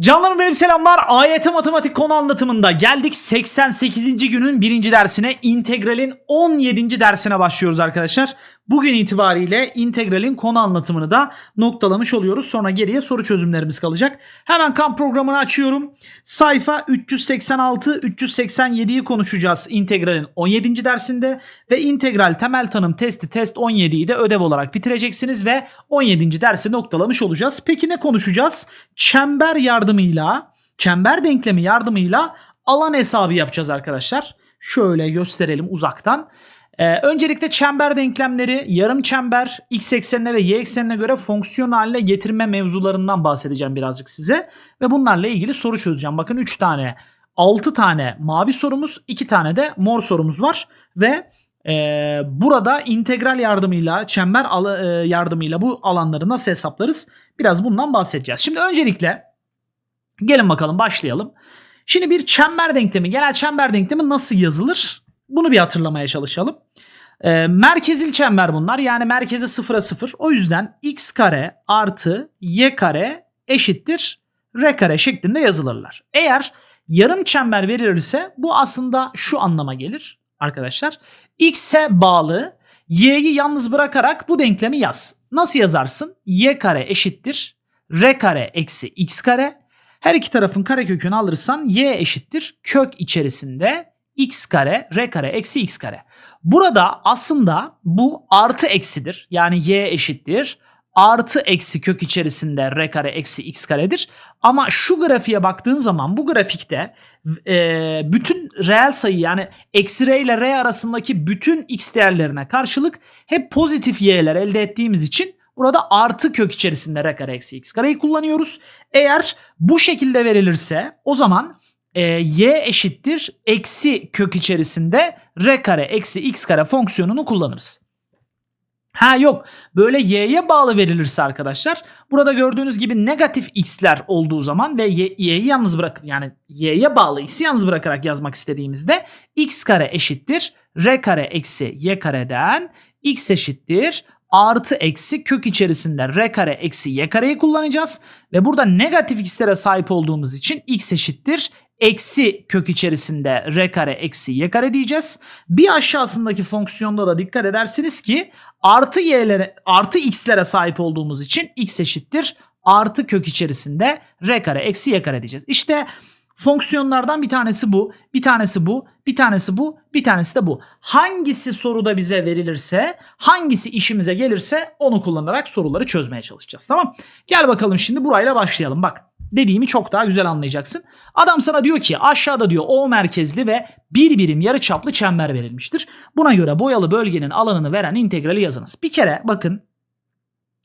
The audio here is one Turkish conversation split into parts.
Canlarım benim selamlar. AYT matematik konu anlatımında geldik 88. günün birinci dersine integralin 17. dersine başlıyoruz arkadaşlar. Bugün itibariyle integralin konu anlatımını da noktalamış oluyoruz. Sonra geriye soru çözümlerimiz kalacak. Hemen kamp programını açıyorum. Sayfa 386-387'yi konuşacağız integralin 17. dersinde ve integral temel tanım testi test 17'yi de ödev olarak bitireceksiniz ve 17. dersi noktalamış olacağız. Peki ne konuşacağız? Çember yardımıyla, çember denklemi yardımıyla alan hesabı yapacağız arkadaşlar. Şöyle gösterelim uzaktan. Ee, öncelikle çember denklemleri, yarım çember, x eksenine ve y eksenine göre fonksiyon haline getirme mevzularından bahsedeceğim birazcık size. Ve bunlarla ilgili soru çözeceğim. Bakın 3 tane, 6 tane mavi sorumuz, 2 tane de mor sorumuz var. Ve e, burada integral yardımıyla, çember ala- e, yardımıyla bu alanları nasıl hesaplarız? Biraz bundan bahsedeceğiz. Şimdi öncelikle gelin bakalım başlayalım. Şimdi bir çember denklemi, genel çember denklemi nasıl yazılır? Bunu bir hatırlamaya çalışalım. Ee, merkezil çember bunlar. Yani merkezi sıfıra sıfır. O yüzden x kare artı y kare eşittir r kare şeklinde yazılırlar. Eğer yarım çember verilirse bu aslında şu anlama gelir arkadaşlar. x'e bağlı y'yi yalnız bırakarak bu denklemi yaz. Nasıl yazarsın? y kare eşittir r kare eksi x kare. Her iki tarafın karekökünü alırsan y eşittir kök içerisinde x kare r kare eksi x kare. Burada aslında bu artı eksidir. Yani y eşittir. Artı eksi kök içerisinde r kare eksi x karedir. Ama şu grafiğe baktığın zaman bu grafikte e, bütün reel sayı yani eksi r ile r arasındaki bütün x değerlerine karşılık hep pozitif y'ler elde ettiğimiz için burada artı kök içerisinde r kare eksi x kareyi kullanıyoruz. Eğer bu şekilde verilirse o zaman e, y eşittir eksi kök içerisinde r kare eksi x kare fonksiyonunu kullanırız. Ha yok böyle y'ye bağlı verilirse arkadaşlar burada gördüğünüz gibi negatif x'ler olduğu zaman ve y'yi yalnız bırak yani y'ye bağlı x'i yalnız bırakarak yazmak istediğimizde x kare eşittir r kare eksi y kareden x eşittir artı eksi kök içerisinde r kare eksi y kareyi kullanacağız. Ve burada negatif x'lere sahip olduğumuz için x eşittir eksi kök içerisinde r kare eksi y kare diyeceğiz. Bir aşağısındaki fonksiyonda da dikkat edersiniz ki artı y'lere artı x'lere sahip olduğumuz için x eşittir artı kök içerisinde r kare eksi y kare diyeceğiz. İşte fonksiyonlardan bir tanesi bu, bir tanesi bu, bir tanesi bu, bir tanesi de bu. Hangisi soruda bize verilirse, hangisi işimize gelirse onu kullanarak soruları çözmeye çalışacağız. Tamam? Gel bakalım şimdi burayla başlayalım. Bak dediğimi çok daha güzel anlayacaksın. Adam sana diyor ki aşağıda diyor O merkezli ve bir birim yarıçaplı çember verilmiştir. Buna göre boyalı bölgenin alanını veren integrali yazınız. Bir kere bakın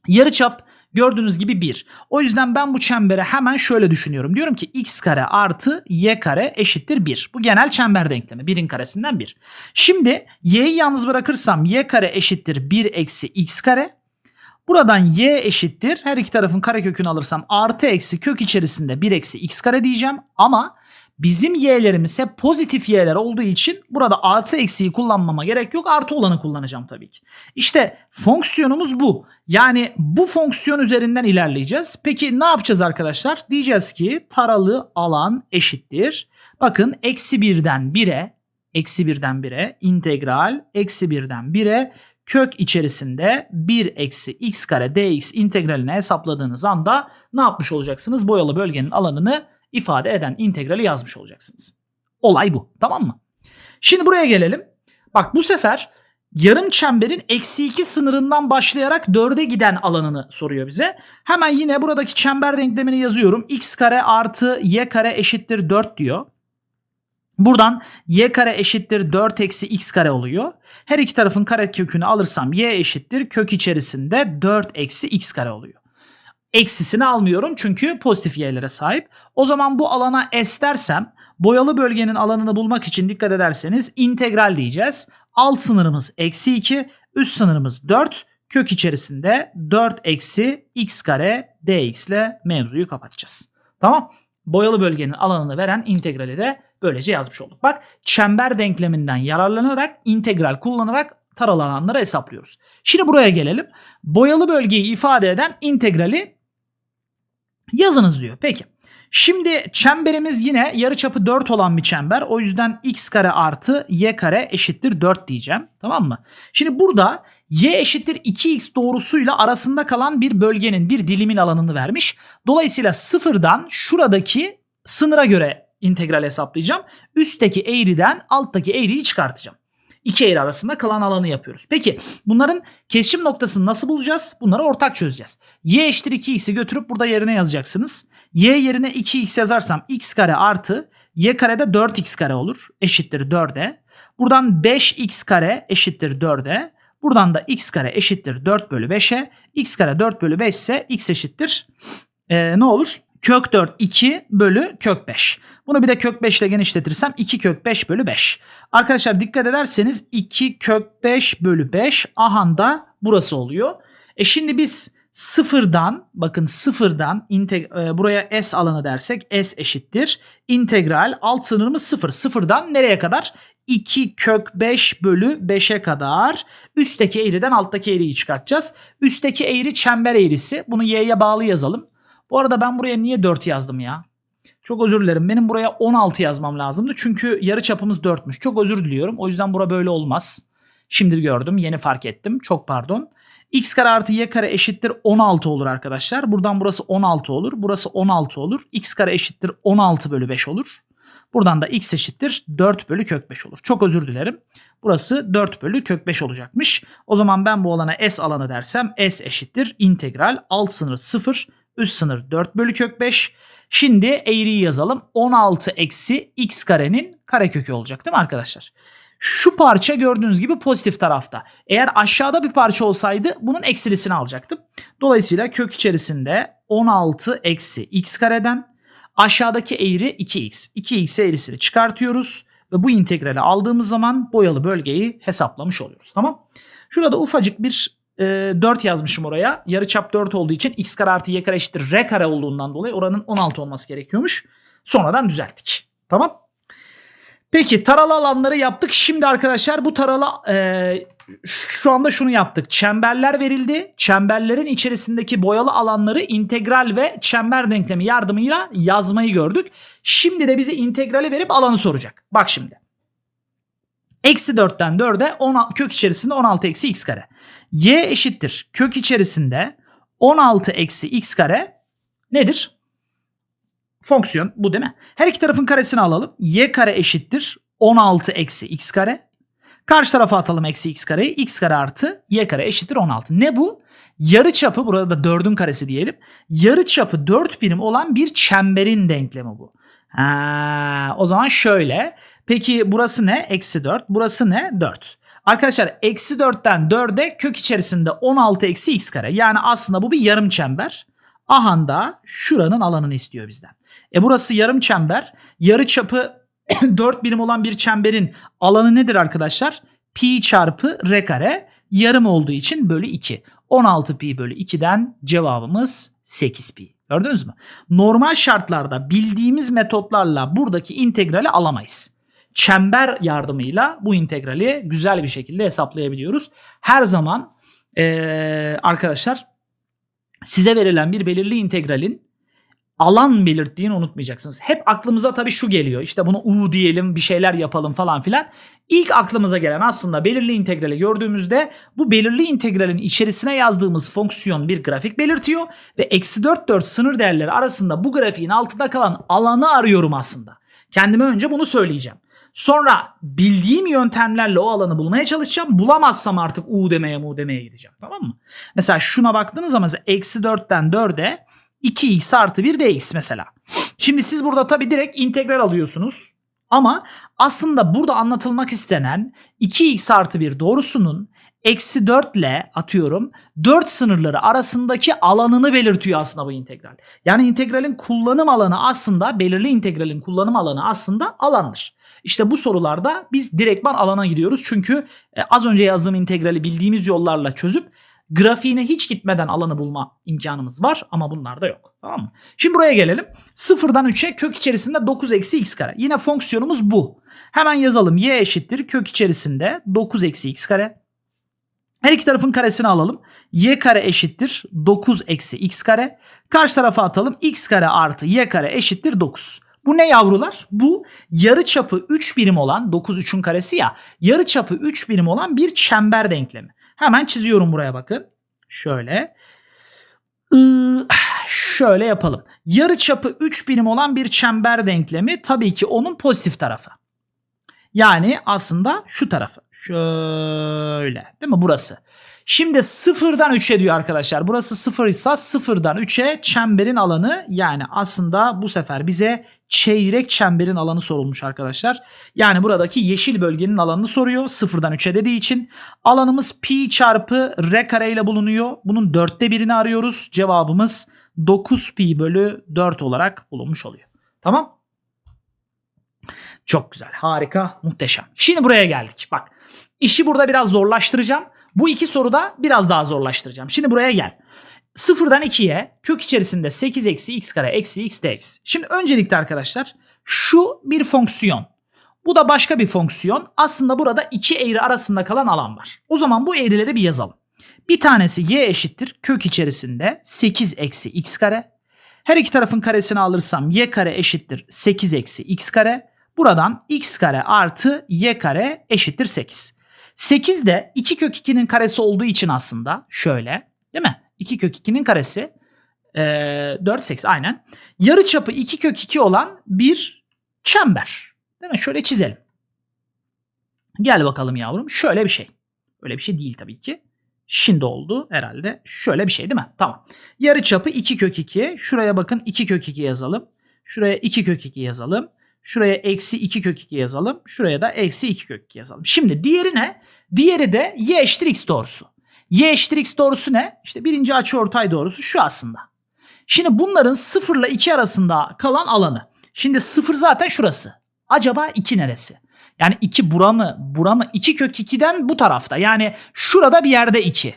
yarıçap gördüğünüz gibi 1. O yüzden ben bu çembere hemen şöyle düşünüyorum. Diyorum ki x kare artı y kare eşittir 1. Bu genel çember denklemi. 1'in karesinden 1. Şimdi y'yi yalnız bırakırsam y kare eşittir 1 eksi x kare. Buradan y eşittir. Her iki tarafın karekökünü alırsam artı eksi kök içerisinde 1 eksi x kare diyeceğim. Ama bizim y'lerimiz hep pozitif y'ler olduğu için burada artı eksiyi kullanmama gerek yok. Artı olanı kullanacağım tabii ki. İşte fonksiyonumuz bu. Yani bu fonksiyon üzerinden ilerleyeceğiz. Peki ne yapacağız arkadaşlar? Diyeceğiz ki taralı alan eşittir. Bakın eksi birden 1'e eksi birden 1'e integral eksi birden 1'e kök içerisinde 1 eksi x kare dx integralini hesapladığınız anda ne yapmış olacaksınız? Boyalı bölgenin alanını ifade eden integrali yazmış olacaksınız. Olay bu tamam mı? Şimdi buraya gelelim. Bak bu sefer yarım çemberin eksi 2 sınırından başlayarak 4'e giden alanını soruyor bize. Hemen yine buradaki çember denklemini yazıyorum. x kare artı y kare eşittir 4 diyor. Buradan y kare eşittir 4 eksi x kare oluyor. Her iki tarafın kare kökünü alırsam y eşittir kök içerisinde 4 eksi x kare oluyor. Eksisini almıyorum çünkü pozitif y'lere sahip. O zaman bu alana s dersem boyalı bölgenin alanını bulmak için dikkat ederseniz integral diyeceğiz. Alt sınırımız eksi 2, üst sınırımız 4. Kök içerisinde 4 eksi x kare dx ile mevzuyu kapatacağız. Tamam. Boyalı bölgenin alanını veren integrali de böylece yazmış olduk. Bak çember denkleminden yararlanarak integral kullanarak taralı alanları hesaplıyoruz. Şimdi buraya gelelim. Boyalı bölgeyi ifade eden integrali yazınız diyor. Peki. Şimdi çemberimiz yine yarıçapı 4 olan bir çember. O yüzden x kare artı y kare eşittir 4 diyeceğim. Tamam mı? Şimdi burada y eşittir 2x doğrusuyla arasında kalan bir bölgenin bir dilimin alanını vermiş. Dolayısıyla sıfırdan şuradaki sınıra göre integral hesaplayacağım. Üstteki eğriden alttaki eğriyi çıkartacağım. İki eğri arasında kalan alanı yapıyoruz. Peki bunların kesişim noktasını nasıl bulacağız? Bunları ortak çözeceğiz. y eşittir 2x'i götürüp burada yerine yazacaksınız. y yerine 2x yazarsam x kare artı y kare de 4x kare olur. Eşittir 4'e. Buradan 5x kare eşittir 4'e. Buradan da x kare eşittir 4 bölü 5'e. x kare 4 bölü 5 ise x eşittir ee, ne olur? Kök 4 2 bölü kök 5. Bunu bir de kök 5 ile genişletirsem 2 kök 5 bölü 5. Arkadaşlar dikkat ederseniz 2 kök 5 bölü 5 ahanda burası oluyor. E şimdi biz sıfırdan bakın sıfırdan e, buraya s alanı dersek s eşittir. İntegral alt sınırımız sıfır. Sıfırdan nereye kadar? 2 kök 5 bölü 5'e kadar üstteki eğriden alttaki eğriyi çıkartacağız. Üstteki eğri çember eğrisi. Bunu y'ye bağlı yazalım. Bu arada ben buraya niye 4 yazdım ya? Çok özür dilerim. Benim buraya 16 yazmam lazımdı. Çünkü yarı çapımız 4'müş. Çok özür diliyorum. O yüzden bura böyle olmaz. Şimdi gördüm. Yeni fark ettim. Çok pardon. x kare artı y kare eşittir 16 olur arkadaşlar. Buradan burası 16 olur. Burası 16 olur. x kare eşittir 16 bölü 5 olur. Buradan da x eşittir 4 bölü kök 5 olur. Çok özür dilerim. Burası 4 bölü kök 5 olacakmış. O zaman ben bu alana s alanı dersem s eşittir integral alt sınır 0 üst sınır 4 bölü kök 5. Şimdi eğriyi yazalım. 16 eksi x karenin karekökü olacak değil mi arkadaşlar? Şu parça gördüğünüz gibi pozitif tarafta. Eğer aşağıda bir parça olsaydı bunun eksilisini alacaktım. Dolayısıyla kök içerisinde 16 eksi x kareden aşağıdaki eğri 2x. 2x eğrisini çıkartıyoruz ve bu integrali aldığımız zaman boyalı bölgeyi hesaplamış oluyoruz. Tamam. Şurada ufacık bir e, 4 yazmışım oraya. Yarıçap 4 olduğu için x kare artı y kare eşittir r kare olduğundan dolayı oranın 16 olması gerekiyormuş. Sonradan düzelttik. Tamam. Peki taralı alanları yaptık. Şimdi arkadaşlar bu taralı e, şu anda şunu yaptık. Çemberler verildi. Çemberlerin içerisindeki boyalı alanları integral ve çember denklemi yardımıyla yazmayı gördük. Şimdi de bize integrali verip alanı soracak. Bak şimdi. Eksi 4'ten 4'e 10, kök içerisinde 16 eksi x kare. Y eşittir kök içerisinde 16 eksi x kare nedir? Fonksiyon bu değil mi? Her iki tarafın karesini alalım. Y kare eşittir 16 eksi x kare. Karşı tarafa atalım eksi x kareyi. x kare artı y kare eşittir 16. Ne bu? Yarı çapı burada da 4'ün karesi diyelim. Yarı çapı 4 birim olan bir çemberin denklemi bu. Ha, o zaman şöyle. Peki burası ne? Eksi 4. Burası ne? 4. Arkadaşlar eksi 4'ten 4'e kök içerisinde 16 eksi x kare. Yani aslında bu bir yarım çember. Ahanda şuranın alanını istiyor bizden. E burası yarım çember. Yarı çapı 4 birim olan bir çemberin alanı nedir arkadaşlar? Pi çarpı r kare yarım olduğu için bölü 2. 16 pi bölü 2'den cevabımız 8 pi. Gördünüz mü? Normal şartlarda bildiğimiz metotlarla buradaki integrali alamayız. Çember yardımıyla bu integrali güzel bir şekilde hesaplayabiliyoruz. Her zaman ee, arkadaşlar size verilen bir belirli integralin alan belirttiğini unutmayacaksınız. Hep aklımıza tabii şu geliyor. İşte bunu u diyelim bir şeyler yapalım falan filan. İlk aklımıza gelen aslında belirli integrali gördüğümüzde bu belirli integralin içerisine yazdığımız fonksiyon bir grafik belirtiyor. Ve eksi 4 4 sınır değerleri arasında bu grafiğin altında kalan alanı arıyorum aslında. Kendime önce bunu söyleyeceğim. Sonra bildiğim yöntemlerle o alanı bulmaya çalışacağım. Bulamazsam artık u demeye mu demeye gideceğim. Tamam mı? Mesela şuna baktığınız zaman eksi 4'ten 4'e 2x artı 1 dx mesela. Şimdi siz burada tabii direkt integral alıyorsunuz. Ama aslında burada anlatılmak istenen 2x artı 1 doğrusunun eksi 4 ile atıyorum 4 sınırları arasındaki alanını belirtiyor aslında bu integral. Yani integralin kullanım alanı aslında belirli integralin kullanım alanı aslında alandır. İşte bu sorularda biz direktman alana gidiyoruz. Çünkü e, az önce yazdığım integrali bildiğimiz yollarla çözüp grafiğine hiç gitmeden alanı bulma imkanımız var ama bunlar da yok. Tamam mı? Şimdi buraya gelelim. Sıfırdan 3'e kök içerisinde 9 eksi x kare. Yine fonksiyonumuz bu. Hemen yazalım. y eşittir kök içerisinde 9 eksi x kare. Her iki tarafın karesini alalım. Y kare eşittir 9 eksi x kare. Karşı tarafa atalım. x kare artı y kare eşittir 9. Bu ne yavrular? Bu yarı çapı 3 birim olan 9 3'ün karesi ya. Yarı çapı 3 birim olan bir çember denklemi. Hemen çiziyorum buraya bakın. Şöyle. Şöyle yapalım. Yarı çapı 3 birim olan bir çember denklemi tabii ki onun pozitif tarafı. Yani aslında şu tarafı. Şöyle. Değil mi? Burası. Şimdi sıfırdan 3'e diyor arkadaşlar. Burası sıfır ise sıfırdan 3'e çemberin alanı yani aslında bu sefer bize çeyrek çemberin alanı sorulmuş arkadaşlar. Yani buradaki yeşil bölgenin alanını soruyor. Sıfırdan 3'e dediği için alanımız pi çarpı r kare ile bulunuyor. Bunun dörtte birini arıyoruz. Cevabımız 9 pi bölü 4 olarak bulunmuş oluyor. Tamam. Çok güzel. Harika. Muhteşem. Şimdi buraya geldik. Bak işi burada biraz zorlaştıracağım. Bu iki soruda biraz daha zorlaştıracağım. Şimdi buraya gel. Sıfırdan 2'ye kök içerisinde 8 eksi x kare eksi x dx. Şimdi öncelikle arkadaşlar şu bir fonksiyon. Bu da başka bir fonksiyon. Aslında burada iki eğri arasında kalan alan var. O zaman bu eğrileri bir yazalım. Bir tanesi y eşittir kök içerisinde 8 eksi x kare. Her iki tarafın karesini alırsam y kare eşittir 8 eksi x kare. Buradan x kare artı y kare eşittir 8. 8 de 2 kök 2'nin karesi olduğu için aslında şöyle değil mi? 2 kök 2'nin karesi e, 4 8 aynen. Yarı çapı 2 kök 2 olan bir çember. Değil mi? Şöyle çizelim. Gel bakalım yavrum. Şöyle bir şey. Öyle bir şey değil tabii ki. Şimdi oldu herhalde. Şöyle bir şey değil mi? Tamam. Yarı çapı 2 kök 2. Şuraya bakın 2 kök 2 yazalım. Şuraya 2 kök 2 yazalım. Şuraya eksi 2 kök 2 yazalım. Şuraya da eksi 2 kök 2 yazalım. Şimdi diğeri ne? Diğeri de y eşittir x doğrusu. Y eşittir x doğrusu ne? İşte birinci açıortay doğrusu şu aslında. Şimdi bunların 0 ile 2 arasında kalan alanı. Şimdi 0 zaten şurası. Acaba 2 neresi? Yani 2 bura mı? Bura mı? 2 kök 2'den bu tarafta. Yani şurada bir yerde 2.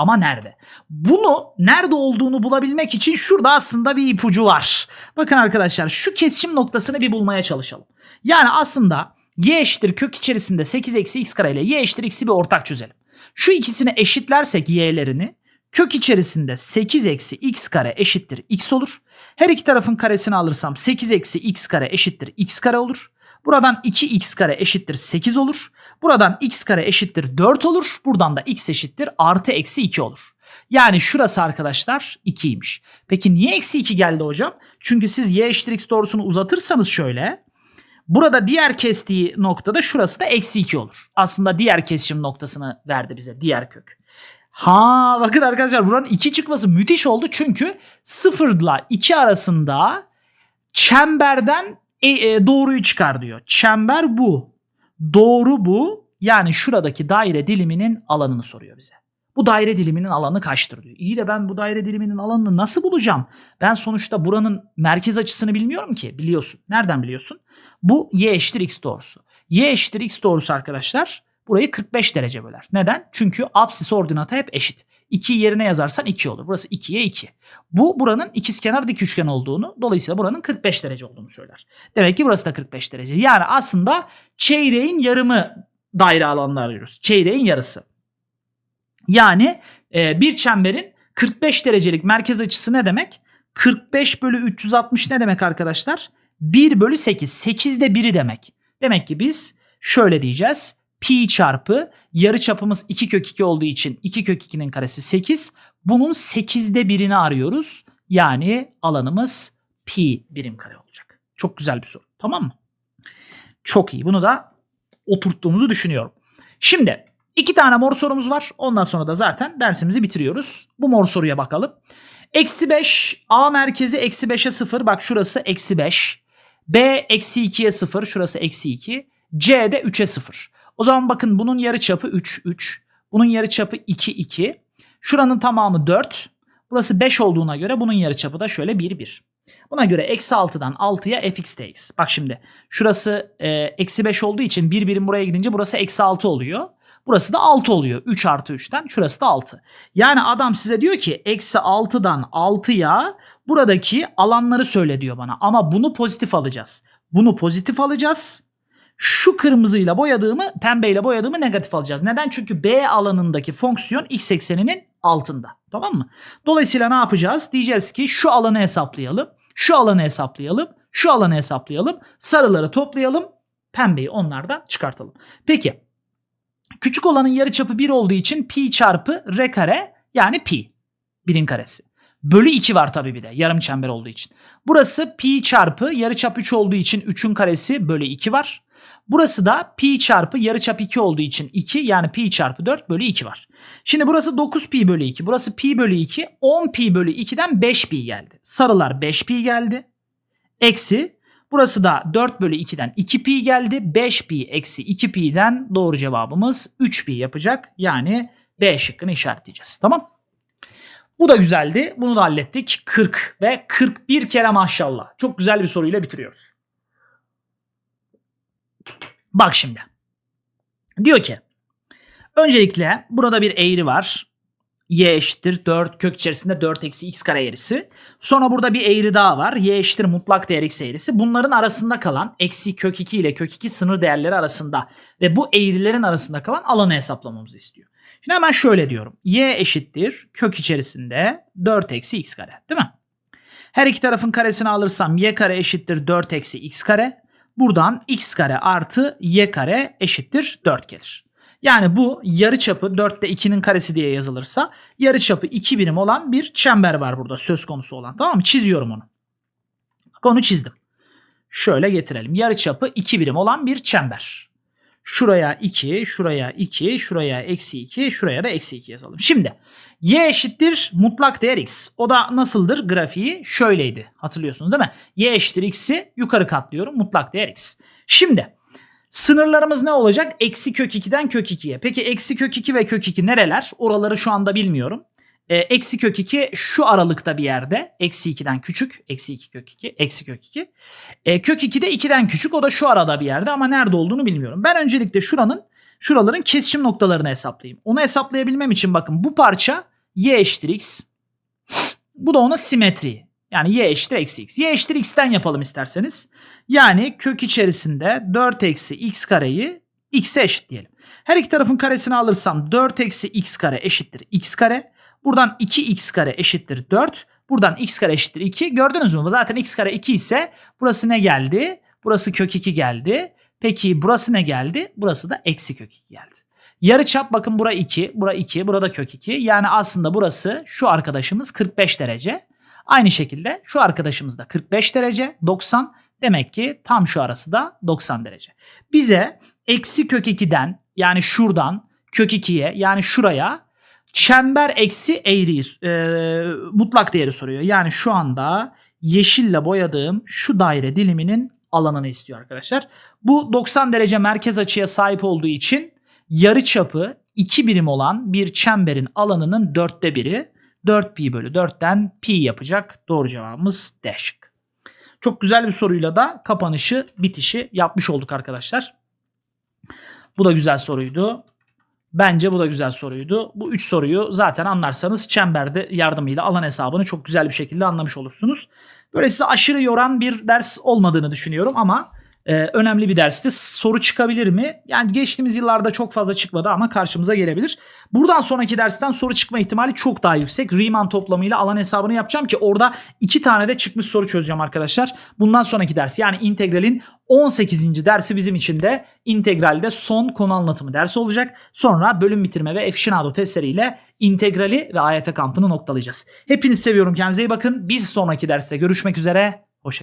Ama nerede? Bunu nerede olduğunu bulabilmek için şurada aslında bir ipucu var. Bakın arkadaşlar şu kesişim noktasını bir bulmaya çalışalım. Yani aslında y eşittir kök içerisinde 8 eksi x kare ile y eşittir x'i bir ortak çözelim. Şu ikisini eşitlersek y'lerini kök içerisinde 8 eksi x kare eşittir x olur. Her iki tarafın karesini alırsam 8 eksi x kare eşittir x kare olur. Buradan 2x kare eşittir 8 olur. Buradan x kare eşittir 4 olur. Buradan da x eşittir artı eksi 2 olur. Yani şurası arkadaşlar 2'ymiş. Peki niye eksi 2 geldi hocam? Çünkü siz y eşittir x doğrusunu uzatırsanız şöyle. Burada diğer kestiği noktada şurası da eksi 2 olur. Aslında diğer kesişim noktasını verdi bize diğer kök. Ha bakın arkadaşlar buranın 2 çıkması müthiş oldu. Çünkü 0 ile 2 arasında çemberden e, e, doğruyu çıkar diyor. Çember bu. Doğru bu. Yani şuradaki daire diliminin alanını soruyor bize. Bu daire diliminin alanı kaçtır diyor. İyi de ben bu daire diliminin alanını nasıl bulacağım? Ben sonuçta buranın merkez açısını bilmiyorum ki. Biliyorsun. Nereden biliyorsun? Bu y eşittir x doğrusu. y eşittir x doğrusu arkadaşlar burayı 45 derece böler. Neden? Çünkü apsis ordinatı hep eşit. 2'yi yerine yazarsan 2 olur. Burası 2'ye 2. Bu buranın ikizkenar dik üçgen olduğunu dolayısıyla buranın 45 derece olduğunu söyler. Demek ki burası da 45 derece. Yani aslında çeyreğin yarımı daire alanını arıyoruz. Çeyreğin yarısı. Yani e, bir çemberin 45 derecelik merkez açısı ne demek? 45 bölü 360 ne demek arkadaşlar? 1 bölü 8. 8'de 1'i demek. Demek ki biz şöyle diyeceğiz. Pi çarpı yarı çapımız 2 kök 2 olduğu için 2 kök 2'nin karesi 8. Bunun 8'de birini arıyoruz. Yani alanımız pi birim kare olacak. Çok güzel bir soru. Tamam mı? Çok iyi. Bunu da oturttuğumuzu düşünüyorum. Şimdi iki tane mor sorumuz var. Ondan sonra da zaten dersimizi bitiriyoruz. Bu mor soruya bakalım. Eksi 5 A merkezi eksi 5'e 0. Bak şurası eksi 5. B eksi 2'ye 0. Şurası eksi 2. C de 3'e 0. O zaman bakın bunun yarıçapı 3 3. Bunun yarıçapı 2 2. Şuranın tamamı 4. Burası 5 olduğuna göre bunun yarıçapı da şöyle 1 1. Buna göre eksi 6'dan 6'ya fx dx. Bak şimdi şurası e, eksi 5 olduğu için 1 birim buraya gidince burası eksi 6 oluyor. Burası da 6 oluyor. 3 artı 3'ten şurası da 6. Yani adam size diyor ki eksi 6'dan 6'ya buradaki alanları söyle diyor bana. Ama bunu pozitif alacağız. Bunu pozitif alacağız. Şu kırmızıyla boyadığımı, pembeyle boyadığımı negatif alacağız. Neden? Çünkü B alanındaki fonksiyon x ekseninin altında. Tamam mı? Dolayısıyla ne yapacağız? Diyeceğiz ki şu alanı hesaplayalım. Şu alanı hesaplayalım. Şu alanı hesaplayalım. Sarıları toplayalım. Pembeyi onlardan çıkartalım. Peki. Küçük olanın yarıçapı 1 olduğu için pi çarpı r kare yani pi. Birin karesi. Bölü 2 var tabii bir de yarım çember olduğu için. Burası pi çarpı yarıçap 3 olduğu için 3'ün karesi bölü 2 var. Burası da pi çarpı yarıçap 2 olduğu için 2 yani pi çarpı 4 bölü 2 var. Şimdi burası 9 pi bölü 2. Burası pi bölü 2. 10 pi bölü 2'den 5 pi geldi. Sarılar 5 pi geldi. Eksi burası da 4 bölü 2'den 2 pi geldi. 5 pi eksi 2 pi'den doğru cevabımız 3 pi yapacak. Yani B şıkkını işaretleyeceğiz. Tamam. Bu da güzeldi. Bunu da hallettik. 40 ve 41 kere maşallah. Çok güzel bir soruyla bitiriyoruz. Bak şimdi. Diyor ki öncelikle burada bir eğri var. Y eşittir 4 kök içerisinde 4 eksi x kare eğrisi. Sonra burada bir eğri daha var. Y eşittir mutlak değer x eğrisi. Bunların arasında kalan eksi kök 2 ile kök 2 sınır değerleri arasında ve bu eğrilerin arasında kalan alanı hesaplamamızı istiyor. Şimdi hemen şöyle diyorum. Y eşittir kök içerisinde 4 eksi x kare değil mi? Her iki tarafın karesini alırsam y kare eşittir 4 eksi x kare. Buradan x kare artı y kare eşittir 4 gelir. Yani bu yarıçapı 4'te 2'nin karesi diye yazılırsa yarıçapı 2 birim olan bir çember var burada söz konusu olan. Tamam mı? Çiziyorum onu. Bak onu çizdim. Şöyle getirelim. Yarıçapı 2 birim olan bir çember. Şuraya 2, şuraya 2, şuraya eksi 2, şuraya da eksi 2 yazalım. Şimdi y eşittir mutlak değer x. O da nasıldır grafiği? Şöyleydi. Hatırlıyorsunuz değil mi? y eşittir x'i yukarı katlıyorum. Mutlak değer x. Şimdi sınırlarımız ne olacak? Eksi kök 2'den kök 2'ye. Peki eksi kök 2 ve kök 2 nereler? Oraları şu anda bilmiyorum. E, eksi kök 2 şu aralıkta bir yerde. Eksi 2'den küçük. Eksi 2 kök 2. Eksi kök 2. E, kök 2 de 2'den küçük. O da şu arada bir yerde ama nerede olduğunu bilmiyorum. Ben öncelikle şuranın şuraların kesişim noktalarını hesaplayayım. Onu hesaplayabilmem için bakın bu parça y eşittir x. Bu da ona simetri. Yani y eşittir eksi x. Y eşittir x'ten yapalım isterseniz. Yani kök içerisinde 4 eksi x kareyi x'e eşit diyelim. Her iki tarafın karesini alırsam 4 eksi x kare eşittir x kare. Buradan 2x kare eşittir 4. Buradan x kare eşittir 2. Gördünüz mü? Zaten x kare 2 ise burası ne geldi? Burası kök 2 geldi. Peki burası ne geldi? Burası da eksi kök 2 geldi. Yarı çap bakın bura 2, bura 2, burada kök 2. Yani aslında burası şu arkadaşımız 45 derece. Aynı şekilde şu arkadaşımız da 45 derece, 90. Demek ki tam şu arası da 90 derece. Bize eksi kök 2'den yani şuradan kök 2'ye yani şuraya çember eksi eğriyi e, mutlak değeri soruyor. Yani şu anda yeşille boyadığım şu daire diliminin alanını istiyor arkadaşlar. Bu 90 derece merkez açıya sahip olduğu için yarı çapı 2 birim olan bir çemberin alanının dörtte biri 4 pi bölü 4'ten pi yapacak. Doğru cevabımız D şık. Çok güzel bir soruyla da kapanışı bitişi yapmış olduk arkadaşlar. Bu da güzel soruydu. Bence bu da güzel soruydu. Bu üç soruyu zaten anlarsanız çemberde yardımıyla alan hesabını çok güzel bir şekilde anlamış olursunuz. Böyle size aşırı yoran bir ders olmadığını düşünüyorum ama e, önemli bir dersti. Soru çıkabilir mi? Yani geçtiğimiz yıllarda çok fazla çıkmadı ama karşımıza gelebilir. Buradan sonraki dersten soru çıkma ihtimali çok daha yüksek. Riemann toplamıyla alan hesabını yapacağım ki orada iki tane de çıkmış soru çözeceğim arkadaşlar. Bundan sonraki ders yani integralin 18. dersi bizim için de integralde son konu anlatımı dersi olacak. Sonra bölüm bitirme ve aficionado testleriyle integrali ve AYT kampını noktalayacağız. Hepinizi seviyorum. Kendinize iyi bakın. Biz sonraki derste görüşmek üzere.